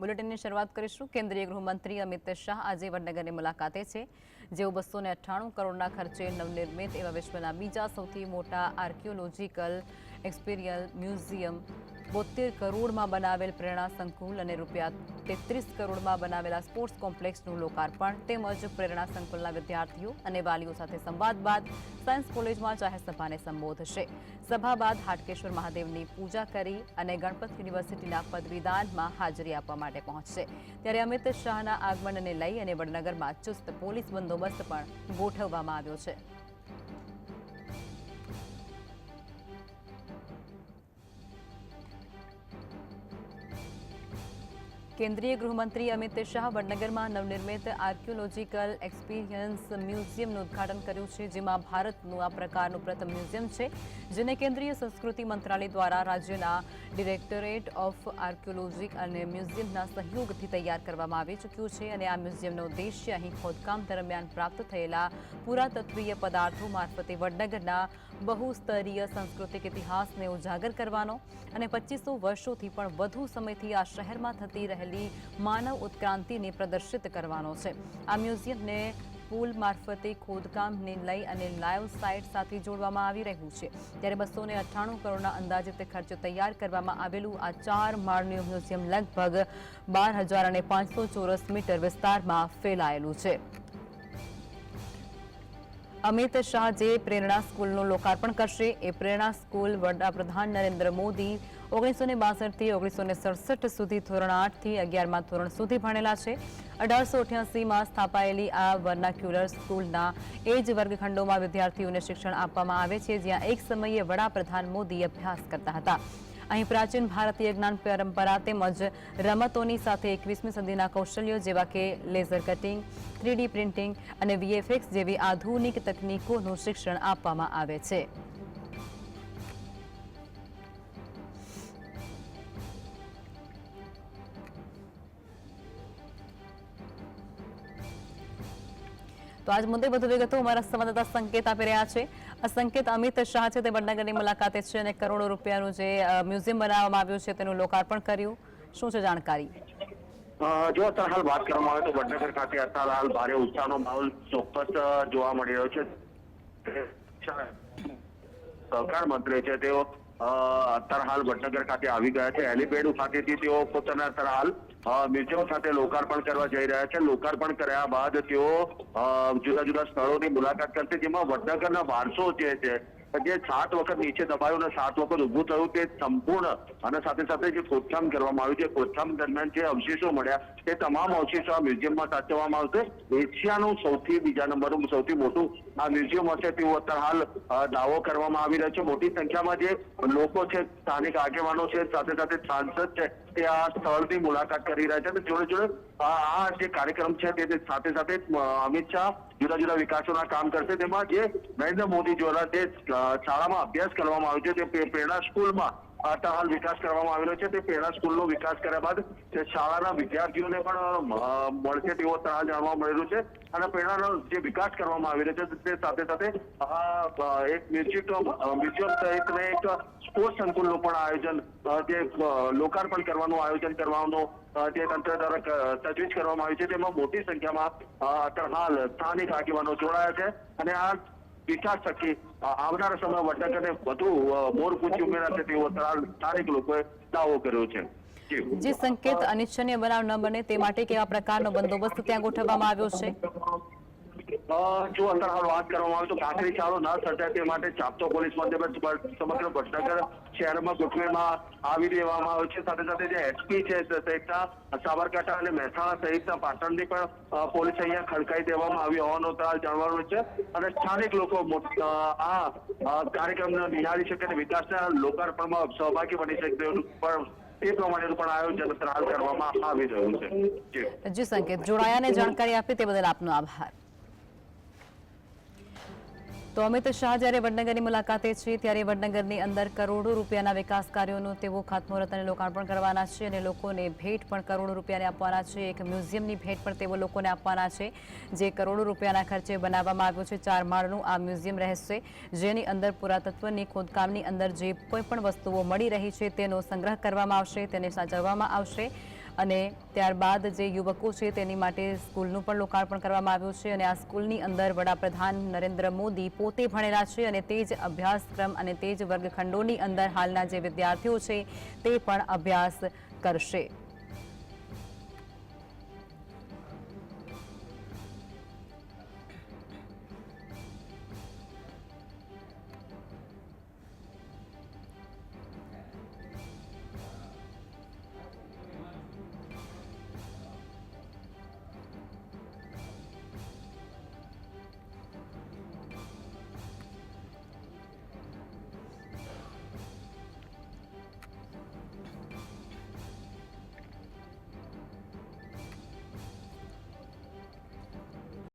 બુલેટિનની શરૂઆત કરીશું. કેન્દ્રીય ગૃહમંત્રી અમિત શાહ આજે વડનગરની મુલાકાતે છે, જેઓ બસો કરોડના ખર્ચે નવનિર્મિત એવા વિશ્વના બીજા સૌથી મોટા આર્કિયોલોજીકલ એક્સપિરિયલ મ્યુઝિયમ બોતેર કરોડમાં બનાવેલ પ્રેરણા સંકુલ અને રૂપિયા તેત્રીસ કરોડમાં બનાવેલા સ્પોર્ટ્સ કોમ્પ્લેક્સનું લોકાર્પણ તેમજ પ્રેરણા સંકુલના વિદ્યાર્થીઓ અને વાલીઓ સાથે સંવાદ બાદ સાયન્સ કોલેજમાં જાહેર સભાને સંબોધશે. સભા બાદ હાટકેશ્વર મહાદેવની પૂજા કરી અને ગણપત યુનિવર્સિટીના પદવીદાનમાં હાજરી આપવા માટે પહોંચશે. ત્યારે અમિત શાહના આગમનને લઈ અને વડનગરમાં ચુસ્ત પોલીસ બંદોબસ્ત પણ ગોઠવવામાં આવ્યો છે. કેન્દ્રીય ગૃહમંત્રી અમિત શાહ વડનગરમાં નવનિર્મિત આર્કિયોલોજીકલ એક્સપિરિયન્સ મ્યુઝિયમનું ઉદ્ઘાટન કર્યું છે, જેમાં ભારતનું આ પ્રકારનું પ્રથમ મ્યુઝિયમ છે, જેને કેન્દ્રીય સંસ્કૃતિ મંત્રાલય દ્વારા રાજ્યના ડિરેક્ટોરેટ ઓફ આર્કિયોલોજી અને મ્યુઝિયમના સહયોગથી તૈયાર કરવામાં આવી ચૂક્યું છે અને આ મ્યુઝિયમનો ઉદ્દેશ્ય અહીં ખોદકામ દરમિયાન પ્રાપ્ત થયેલા પુરાતત્વીય પદાર્થો મારફતે વડનગરના બહુસ્તરીય સાંસ્કૃતિક ઇતિહાસને ઉજાગર કરવાનો અને પચીસો વર્ષોથી પણ વધુ સમયથી આ શહેરમાં થતી રહેલી માનવ ઉત્ક્રાંતિને પ્રદર્શિત કરવાનો છે. આ મ્યુઝિયમને પુલ મારફતે ખોદકામને લઈ અને લાઈવ સાઇટ સાથે જોડવામાં આવી રહ્યું છે. ત્યારે બસો ને અઠ્ઠાણું કરોડના અંદાજિત ખર્ચે તૈયાર કરવામાં આવેલું આ ચાર માળનું મ્યુઝિયમ લગભગ બાર હજાર અને પાંચસો ચોરસ મીટર વિસ્તારમાં ફેલાયેલું છે. અમિત શાહ જે પ્રેરણા સ્કૂલનું લોકાર્પણ કરશે, એ પ્રેરણા સ્કૂલ વડાપ્રધાન નરેન્દ્ર મોદી ઓગણીસો ને બાસઠથી ઓગણીસો ને સડસઠ સુધી ધોરણ આઠથી અગિયારમાં ધોરણ સુધી ભણેલા છે. અઢારસો અઠ્યાસીમાં સ્થાપાયેલી આ વર્નાક્યુલર સ્કૂલના એ જ વર્ગખંડોમાં વિદ્યાર્થીઓને શિક્ષણ આપવામાં આવે છે, જ્યાં એક સમયે વડાપ્રધાન મોદી અભ્યાસ કરતા હતા. અહીં પ્રાચીન ભારતીય જ્ઞાન પરંપરા તેમજ રમતોની સાથે એકવીસમી સદીના કૌશલ્યો જેવા કે laser cutting, three D printing અને વીએફએક્સ જેવી આધુનિક તકનીકોનું શિક્ષણ આપવામાં આવે છે. તો આજ મુદ્દે વધુ વિગતો અમારા સંવાદદાતા સંકેત આપી રહ્યા છે. આ સંકેત અમિત શાહ છે તે વડનગરની મુલાકાતે છે અને કરોડો રૂપિયાનું જે મ્યુઝિયમ બનાવવામાં આવ્યું છે તેનું લોકાર્પણ કર્યું. શું છે જાણકારી? જો અત્યારે હાલ વાત કરવામાં આવે તો વડનગર ખાતે અત્યારે હાલ ભારે ઉત્સાહનો માહોલ ચોક્કસ જોવા મળી રહ્યો છે. સહકાર મંત્રી છે તેઓ અત્યારે હાલ વડનગર ખાતે આવી ગયા છે. હેલીપેડ ખાતેથી તેઓ પોતાના અત્યારે હાલ મ્યુઝિયમ સાથે લોકાર્પણ કરવા જઈ રહ્યા છે. લોકાર્પણ કર્યા બાદ તેઓ જુદા જુદા સ્થળોની મુલાકાત કરશે, જેમાં વડનગરના વારસો જે છે જે સાત વખત નીચે દબાયું અને સાત વખત ઉભું થયું તે સંપૂર્ણ અને સાથે સાથે જે ખોદકામ કરવામાં આવ્યું છે, ખોદકામ દરમિયાન જે અવશેષો મળ્યા તે તમામ અવશેષો આ મ્યુઝિયમમાં સાચવવામાં આવશે. એશિયાનું સૌથી બીજા નંબરનું સૌથી મોટું આ મ્યુઝિયમ હશે તેવું અત્યારે હાલ દાવો કરવામાં આવી રહ્યો છે. મોટી સંખ્યામાં જે લોકો છે, સ્થાનિક આગેવાનો છે, સાથે સાથે સાંસદ છે તે આ સ્થળની મુલાકાત કરી રહ્યા છે અને જોડે જોડે આ જે કાર્યક્રમ છે તે સાથે સાથે અમિત શાહ જુદા જુદા વિકાસોના કામ કરશે. તેમાં જે નરેન્દ્ર મોદી દ્વારા જે શાળામાં અભ્યાસ કરવામાં આવ્યો છે તે પ્રે- પ્રેરણા સ્કૂલમાં અત્યારે હાલ વિકાસ કરવામાં આવેલો છે. તે પહેલા સ્કૂલનો વિકાસ કર્યા બાદ તે શાળાના વિદ્યાર્થીઓને પણ મળશે તેવો તણાવ જાણવા મળેલું છે. અને પહેલાનો જે વિકાસ કરવામાં આવી રહ્યો છે, તે સાથે સાથે આ એક મ્યુઝિયમ મ્યુઝિયમ સહિતને એક સ્પોર્ટ્સ સંકુલનું પણ આયોજન જે લોકાર્પણ કરવાનું આયોજન કરવાનું જે તંત્ર દ્વારા તજવીજ કરવામાં આવી છે. તેમાં મોટી સંખ્યામાં હાલ સ્થાનિક આગેવાનો જોડાયા છે. અને આ વિકાસ થકી આવનારા સમયમાં વડનગરને વધુ મોર પૂંછી ઉમેરાશે તેવો સ્થાનિક લોકોએ દાવો કર્યો છે. જે સંકેત અનિચ્છનીય બનાવ ન બને તે માટે કેવા પ્રકારનો બંદોબસ્ત ત્યાં ગોઠવવામાં આવ્યો છે? જો અત્યારે હાલ વાત કરવામાં આવે તો કાંકરી ચાળો ન સર્જાય તે માટે ચાપતો પોલીસ બંદોબસ્ત સમગ્ર ભટનગર શહેરમાં ગોઠવવામાં આવી દેવામાં આવ્યો છે. સાથે સાથે જે એસપી છે સહિતના સાબરકાંઠા અને મહેસાણા સહિતના પાટણની પણ પોલીસ અહીંયા ખડકાઈ દેવામાં આવી હોવાનો અત્યારે જાણવાનું છે. અને સ્થાનિક લોકો આ કાર્યક્રમને નિહાળી શકે અને વિકાસના લોકાર્પણમાં સહભાગી બની શકે પણ એ પ્રમાણેનું પણ આયોજન હાલ કરવામાં આવી રહ્યું છે. જાણકારી આપી તે બદલ આપનો આભાર. તો અમિત શાહ જ્યારે વડનગરની મુલાકાતે છે, ત્યારે વડનગરની અંદર કરોડો રૂપિયાના વિકાસ કાર્યોનું તેઓ ખાતમુહૂર્ત અને લોકાર્પણ કરવાના છે અને લોકોને ભેટ પણ કરોડો રૂપિયાને આપવાના છે. એક મ્યુઝિયમની ભેટ પણ તેઓ લોકોને આપવાના છે, જે કરોડો રૂપિયાના ખર્ચે બનાવવામાં આવ્યું છે. ચાર માળનું આ મ્યુઝિયમ રહેશે, જેની અંદર પુરાતત્વની ખોદકામની અંદર જે કોઈ પણ વસ્તુઓ મળી રહી છે, તેનો સંગ્રહ કરવામાં આવશે, તેને સાચવવામાં આવશે. અને ત્યારબાદ જે યુવકો છે તેની માટે સ્કૂલનું પણ લોકાર્પણ કરવામાં આવ્યું છે અને આ સ્કૂલની અંદર વડાપ્રધાન નરેન્દ્ર મોદી પોતે ભણેલા છે અને તે જ અભ્યાસક્રમ અને તે જ વર્ગખંડોની અંદર હાલના જે વિદ્યાર્થીઓ છે તે પણ અભ્યાસ કરશે.